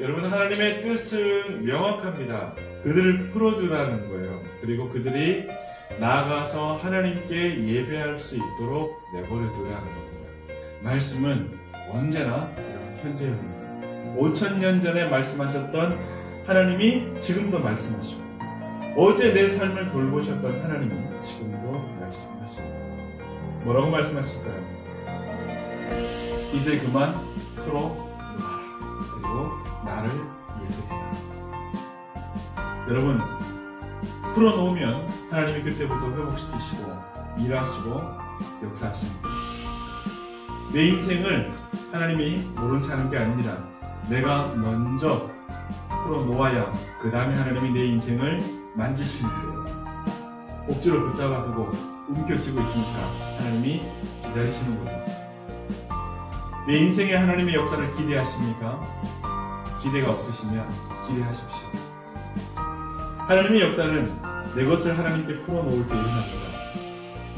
여러분 하나님의 뜻은 명확합니다. 그들을 풀어주라는 거예요. 그리고 그들이 나아가서 하나님께 예배할 수 있도록 내버려 두라는 겁니다. 말씀은 언제나 여러분 현재입니다. 5천 년 전에 말씀하셨던 하나님이 지금도 말씀하시고 어제 내 삶을 돌보셨던 하나님이 지금도 말씀하십니다. 뭐라고 말씀하실까요? 이제 그만 풀어놓아라. 그리고 나를 예배해라. 여러분, 풀어놓으면 하나님이 그때부터 회복시키시고 일하시고 역사하십니다. 내 인생을 하나님이 모른 채 하는 게 아니라 내가 먼저 풀어놓아야 그 다음에 하나님이 내 인생을 만지시는데요. 억지로 붙잡아두고 움켜쥐고 있으니까 하나님이 기다리시는 거죠. 내 인생에 하나님의 역사를 기대하십니까? 기대가 없으시면 기대하십시오. 하나님의 역사는 내 것을 하나님께 풀어놓을 때 일어납니다.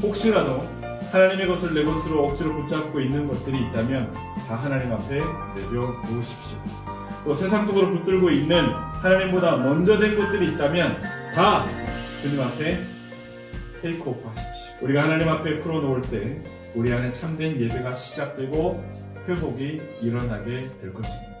혹시라도 하나님의 것을 내 것으로 억지로 붙잡고 있는 것들이 있다면 다 하나님 앞에 내려놓으십시오. 또 세상적으로 붙들고 있는 하나님보다 먼저 된 것들이 있다면 다 주님 앞에 테이크오프 하십시오. 우리가 하나님 앞에 풀어놓을 때 우리 안에 참된 예배가 시작되고 회복이 일어나게 될 것입니다.